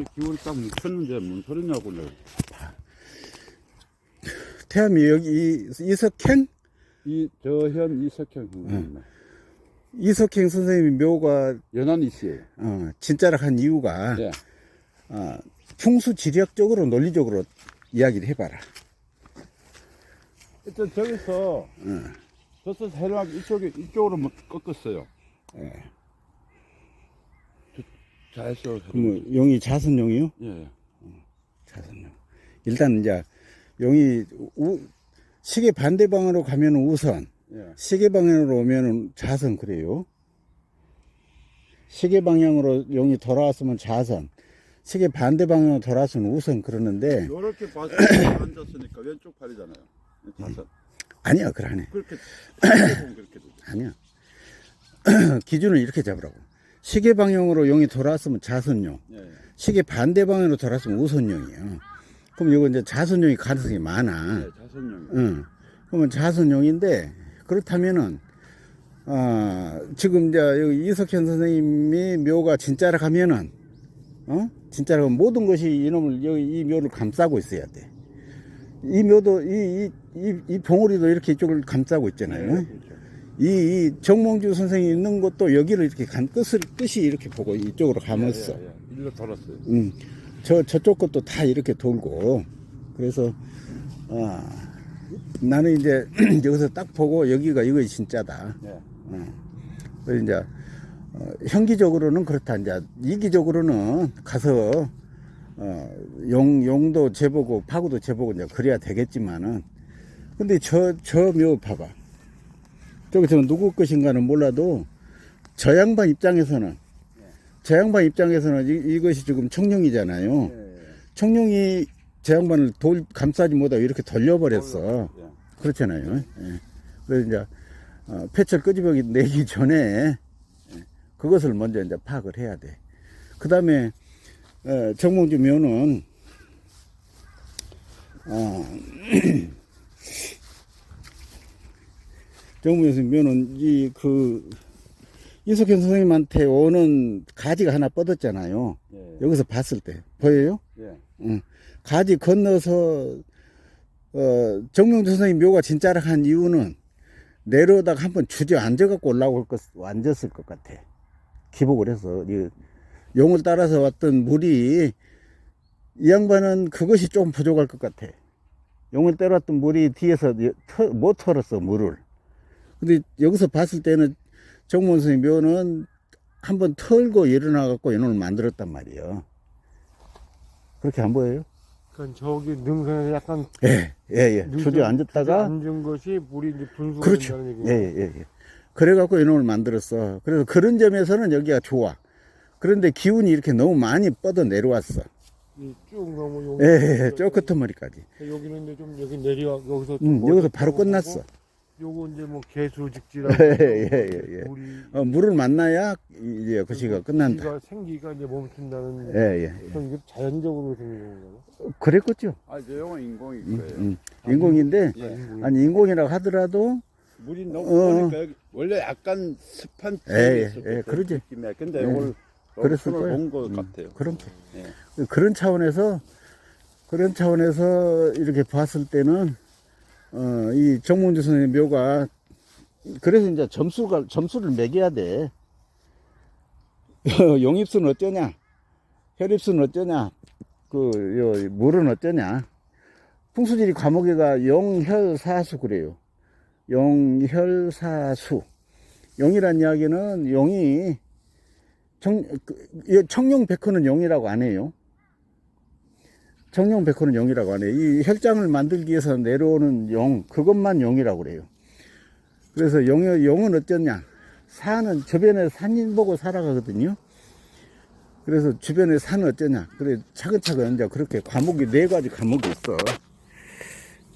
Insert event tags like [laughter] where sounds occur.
이거 기울이 딱 묻혔는데 뭔 소리냐고 내가. 태암이 여기 이- 이석행? 이 저현 이석형 응. 이석행 선생님이 묘가 연한 이 씨예요. 어, 진짜라 한 이유가 예. 어, 풍수 지리학적으로 논리적으로 이야기를 해봐라. 일단 저기서 응. 저서 해락 이쪽에 이쪽으로 뭐 꺾었어요. 예. 자해서 그럼 뭐 용이 자선용이요? 예. 자선용. 일단 이제 용이 우, 시계 반대 방향으로 가면 우선, 예. 시계 방향으로 오면은 자선 그래요. 시계 방향으로 용이 돌아왔으면 자선, 시계 반대 방향으로 돌아왔으면 우선 그러는데 [coughs] 이렇게 봐서 [coughs] 앉았으니까 왼쪽 팔이잖아요. 자선. 아니야 그러네. 그렇게 [coughs] 보면 그렇게 되죠. 아니야. 기준을 이렇게 잡으라고. 시계 방향으로 용이 돌아왔으면 자선용, 예. 예. 시계 반대 방향으로 돌아왔으면 우선용이에요. 그럼 이거 이제 자선용이 가능성이 많아. 예, 자선용. 응. 그러면 자선용인데 그렇다면은 아 지금 이제 여기 이석현 선생님이 묘가 진짜라 가면은 어 진짜라 가면 모든 것이 이놈을 여기 이 묘를 감싸고 있어야 돼. 이 묘도 이 이 이이 봉우리도 이렇게 이쪽을 감싸고 있잖아요. 그렇죠. 이, 이 정몽주 선생이 있는 것도 여기를 이렇게 감 끝을 끝이 이렇게 보고 이쪽으로 감았어. 예, 예, 예. 일로 돌았어요. 음, 저, 저쪽 것도 다 이렇게 돌고, 그래서, 아, 나는 이제 [clears throat] 여기서 딱 보고 여기가 이거 진짜다. 예. 어. 그래서 이제, 어, 형기적으로는 그렇다. 이제 이기적으로는 가서, 어, 용, 용도 재보고 파구도 재보고 이제 그래야 되겠지만은, 근데 저, 저 묘 봐봐. 저기서 누구 것인가는 몰라도 저 양반 입장에서는 저 양반 입장에서는 이, 이것이 지금 청룡이잖아요. 예, 예. 청룡이 저 양반을 돌 감싸지 못하고 이렇게 돌려버렸어. 예. 그렇잖아요. 예. 그래서 이제 어, 폐철 끄집어기 내기 전에 예, 그것을 먼저 이제 파악을 해야 돼. 그 다음에 어, 정몽주 묘는 어, [clears throat] 정몽주 묘는 이그 이석현 선생님한테 오는 가지가 하나 뻗었잖아요. 예. 여기서 봤을 때 보여요? 예. 응. 가지 건너서 어, 정명주 선생님 묘가 진짜라 한 이유는 내려오다가 한번 주저앉아 갖고 올라올 것 앉았을 것 같아. 기복을 해서 이 용을 따라서 왔던 물이 이 양반은 그것이 좀 부족할 것 같아. 용을 따라왔던 물이 뒤에서 못 털었어 물을. 근데 여기서 봤을 때는 정문 선생님 묘는 한번 털고 일어나갖고 이놈을 만들었단 말이에요. 그렇게 안 보여요? 그러니까 저기 능선에서 약간 예, 예, 예. 주저앉았다가, 앉은 것이 물이 이제 분수가 그렇죠. 된다는 예, 얘기예요. 예, 예. 그래갖고 이놈을 만들었어. 그래서 그런 점에서는 여기가 좋아. 그런데 기운이 이렇게 너무 많이 뻗어 내려왔어. 이쭉 넘어 여기. 예, 예, 예. 저 끝은 머리까지. 여기는 이제 좀 여기 내려 여기서 좀 음, 멀리 여기서 바로 끝났어. 요거 이제 뭐 개수직지라고. 예, 예, 예, 예. 물이 어, 물을 만나야 이제 그 시가 끝난다. 기가 생기가 이제 멈춘다는. 예, 예. 그럼 이게 자연적으로 생긴 건가요? 그랬겠죠. 아, 저 영은 인공일 음, 거예요. 음. 인공인데, 예. 아니, 인공이라고 하더라도, 물이 너무 어. 보니까 여기 원래 약간 습한 예, 편이 예, 예, 때 그러지. 느낌이야. 근데 예. 이걸 그랬을 거예요. 온것 음, 같아요. 그렇게. 예. 그런 차원에서 그런 차원에서 이렇게 봤을 때는 어, 이 정몽주 선생님 묘가 그래서 이제 점수가 점수를 매겨야 돼. [laughs] 용입수는 어쩌냐, 혈입수는 어쩌냐, 그 요, 물은 어쩌냐. 풍수지리 과목에가 용혈사수 그래요. 용혈사수. 용이란 이야기는 용이 청, 그, 이 청룡백호는 용이라고 안 해요. 청룡백호는 용이라고 안 해요. 이 혈장을 만들기 위해서 내려오는 용, 그것만 용이라고 그래요. 그래서 용, 용은 어쩌냐? 산은 주변에 산인 보고 살아가거든요. 그래서 주변에 산은 어쩌냐? 그래, 차근차근 이제 그렇게 과목이 네 가지 과목이 있어.